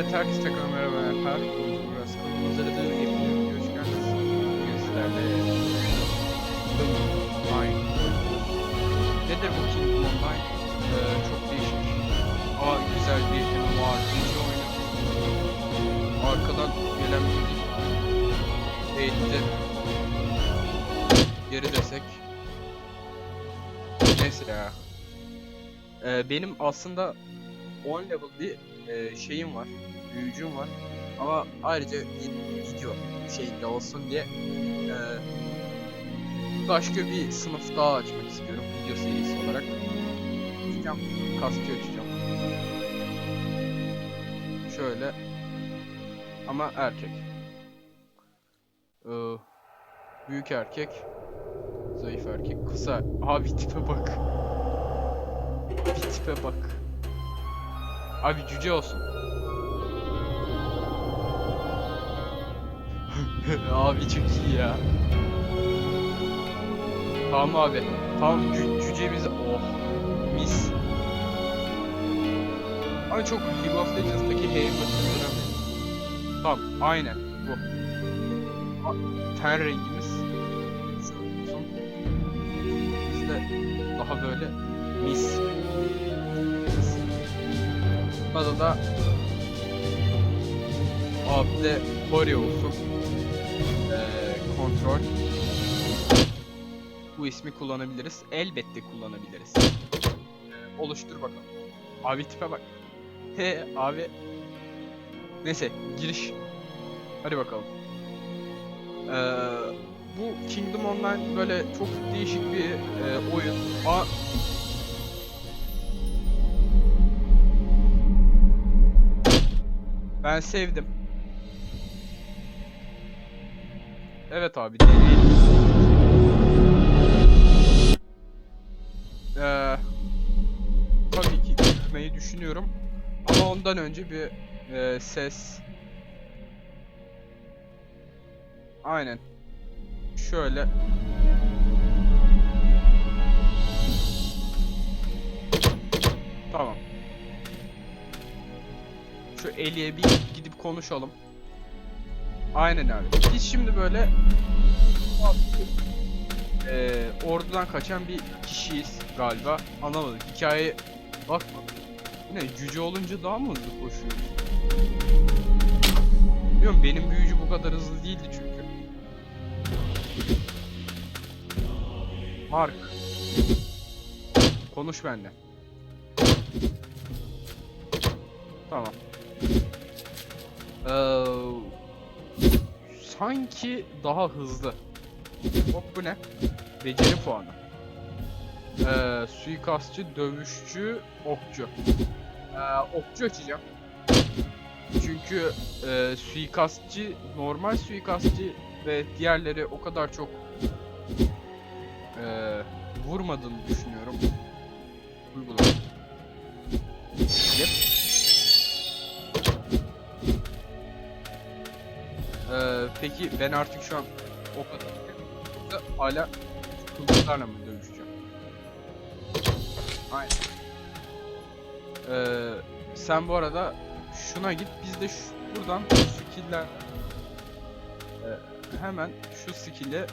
Evet herkese tekrar merhaba Fer. Burası kanalımıza da hepiniz hoş geldiniz. Bugün sizlerle Online. Nedir bu Kingdom Online? Ee, çok değişik ama güzel bir MMORPG oyunu. Arkadan gelen müzik eğitti. Geri desek. Neyse ya. Ee, benim aslında 10 level bir e, şeyim var, büyücüm var. Ama ayrıca video şeyinde olsun diye e, başka bir sınıf daha açmak istiyorum video serisi olarak. Açacağım, kaskı açacağım. Şöyle. Ama erkek. Ee, büyük erkek. Zayıf erkek. Kısa. Abi tipe bak. Bir tipe bak. Abi cüce olsun. abi çok iyi ya. Tamam abi. Tamam cü cücemiz oh mis. Ama çok League of Legends'daki heybetini. Tamam aynen bu. Ten rengimiz olsun. Biz de daha böyle mis. Adı da abi de Hori olsun. Ee, kontrol. Bu ismi kullanabiliriz. Elbette kullanabiliriz. Ee, oluştur bakalım. Abi tipe bak. He abi. Neyse giriş. Hadi bakalım. Ee, bu Kingdom Online böyle çok değişik bir e, oyun. A Ben sevdim. Evet abi deneyelim. Ee, tabii ki gitmeyi düşünüyorum. Ama ondan önce bir e, ses. Aynen. Şöyle. Tamam. Şu Eli'ye bir gidip konuşalım. Aynen abi. Biz şimdi böyle eee ordudan kaçan bir kişiyiz galiba. Anlamadık. Hikaye bakma. Bu ne cüce olunca daha mı hızlı koşuyoruz? Bilmiyorum benim büyücü bu kadar hızlı değildi çünkü. Mark. Konuş benimle. Tamam. Ee, sanki daha hızlı. Hop bu ne? Beceri puanı. Ee, suikastçı, dövüşçü, okçu. Ee, okçu açacağım. Çünkü e, suikastçı, normal suikastçı ve diğerleri o kadar çok e, vurmadığını düşünüyorum. Uygulama. Yep. Peki ben artık şu an o kadar yoksa hala kılıçlarla mı dövüşeceğim? Aynen. Ee, sen bu arada şuna git biz de şu, buradan şu Ee, hemen şu skill'i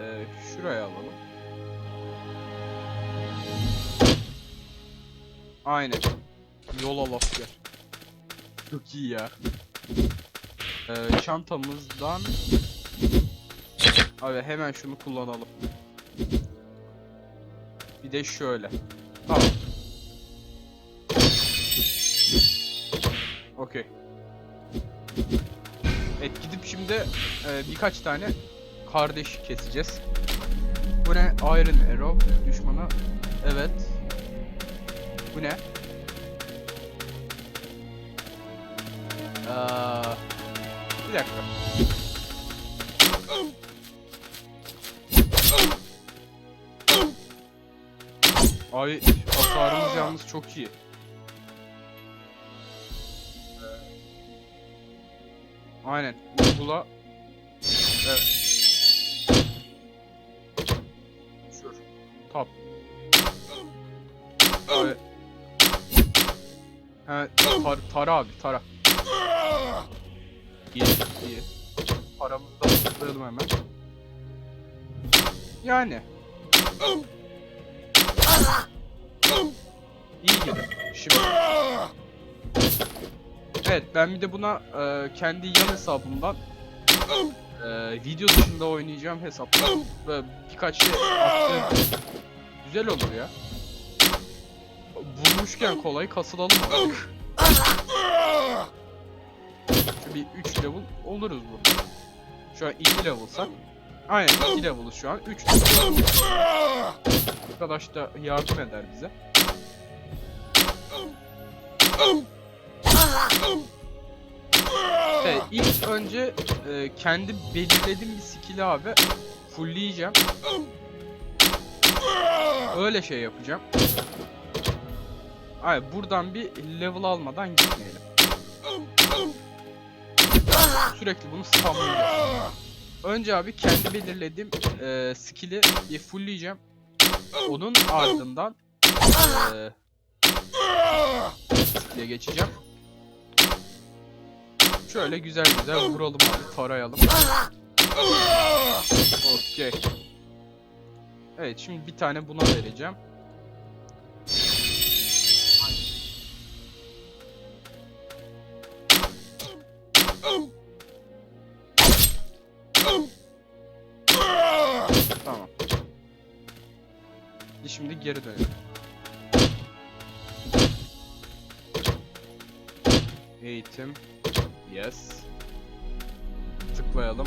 e, şuraya alalım. Aynen. Yola laf yer. Çok iyi ya. Ee, çantamızdan Abi hemen şunu kullanalım. Bir de şöyle. Tamam. Okey. Evet gidip şimdi e, birkaç tane kardeş keseceğiz. Bu ne? Iron Arrow düşmana. Evet. Bu ne? Aa, bir dakika. Ay hasarımız yalnız çok iyi. Aynen. Uygula. Evet. Şur. Tap. Evet. He, tar, tara abi, tara. İyi, iyi. Paramızı da toplayalım hemen. Yani. İyi gibi. Şimdi. Evet ben bir de buna e, kendi yan hesabımdan e, video dışında oynayacağım hesapla ve birkaç şey attım. Güzel olur ya. Bulmuşken kolay kasılalım artık. Bir 3 level oluruz burada. Şu an 2 level'sak. Aynen 2 level'ız şu an. 3 level. Arkadaş da yardım eder bize. Evet, ilk önce e, kendi belirlediğim bir skill'i abi fullleyeceğim. Öyle şey yapacağım. Ay buradan bir level almadan gitmeyelim. Sürekli bunu spamlayacağım. Önce abi kendi belirlediğim e, skill'i bir fullleyeceğim. Onun ardından e, geçeceğim. Şöyle güzel güzel vuralım abi, tarayalım. Okey. Evet, şimdi bir tane buna vereceğim. Tamam. Şimdi geri dönelim. Eğitim. Yes. Tıklayalım.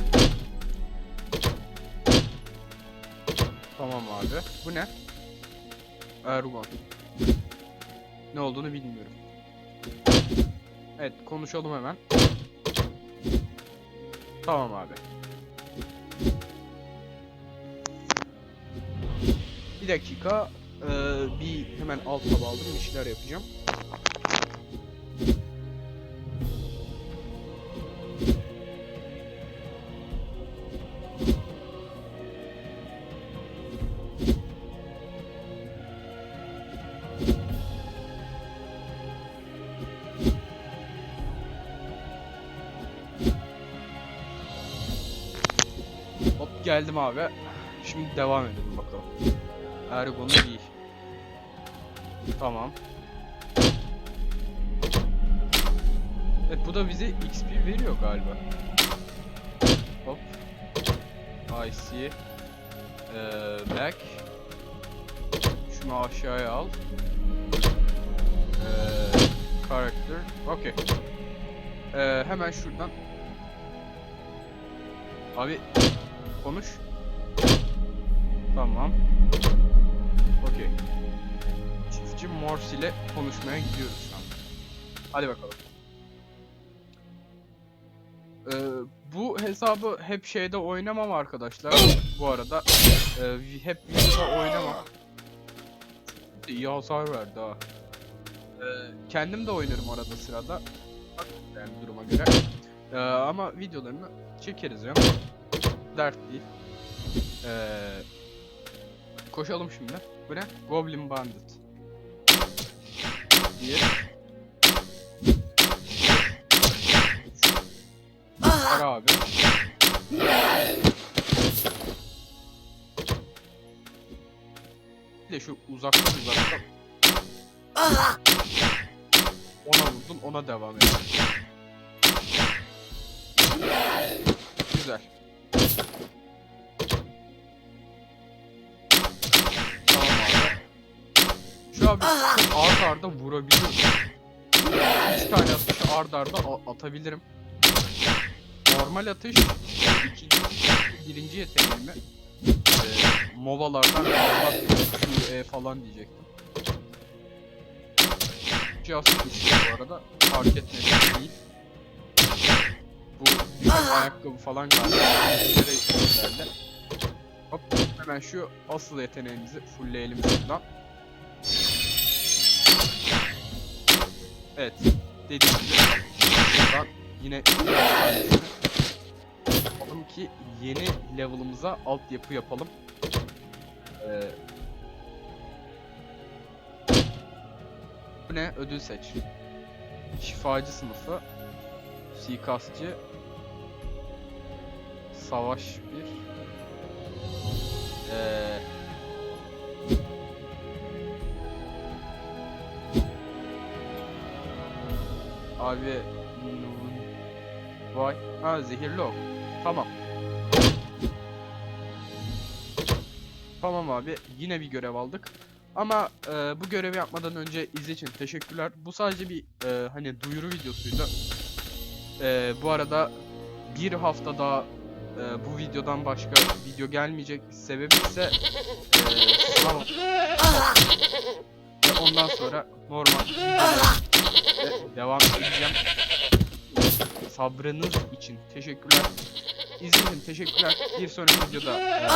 Tamam abi. Bu ne? Ergon. Ne olduğunu bilmiyorum. Evet konuşalım hemen. Tamam abi. Bir dakika. Ee, bir hemen alt tab aldım. Bir şeyler yapacağım. Hop geldim abi. Şimdi devam edelim bakalım. Ergon'u giy. Tamam. Evet bu da bize XP veriyor galiba. Hop. I see. Ee, back. Şunu aşağıya al. Ee, character. Okay. Ee, hemen şuradan. Abi konuş. Tamam. Okey. Çiftçi Morse ile konuşmaya gidiyoruz şu an. Hadi bakalım. Ee, bu hesabı hep şeyde oynamam arkadaşlar. bu arada vi- hep videoda oynamam. İyi hasar verdi ha. Ee, kendim de oynarım arada sırada. Yani duruma göre. Ee, ama videolarını çekeriz ya. Dert değil. Ee, koşalım şimdi. Ne? Goblin Bandit. Bir. Var abi. Bir de şu uzaktan uzaktan. Ona vurdum, ona devam edelim. Güzel. Abi ard arda vurabiliyorum. Üç tane atışı ard arda atabilirim. Normal atış ikinci, birinci yeteneğimi e, movalardan kalmak şu e falan diyecektim. Just istiyor bu arada. Fark etmedi değil. Bu ayakkabı falan galiba. Hop hemen şu asıl yeteneğimizi fullleyelim şuradan. Evet. Dediğim gibi şuradan yine yapalım ki yeni level'ımıza altyapı yapalım. Ee, bu ne? Ödül seç. Şifacı sınıfı. Suikastçı. Savaş 1. Ee, abi Vay. Ha zehirli ok. Tamam. Tamam abi. Yine bir görev aldık. Ama e, bu görevi yapmadan önce izle için teşekkürler. Bu sadece bir e, hani duyuru videosuydu. E, bu arada bir hafta daha e, bu videodan başka video gelmeyecek. Sebebi ise e, sınav. Ondan sonra normal devam edeceğim. Sabrınız için teşekkürler. İzlediğiniz teşekkürler. Bir sonraki videoda e,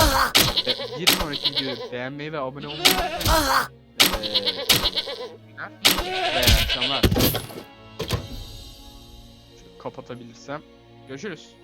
e, bir sonraki videoyu beğenmeyi ve abone olmayı unutmayın. Ee, ve kapatabilirsem. Görüşürüz.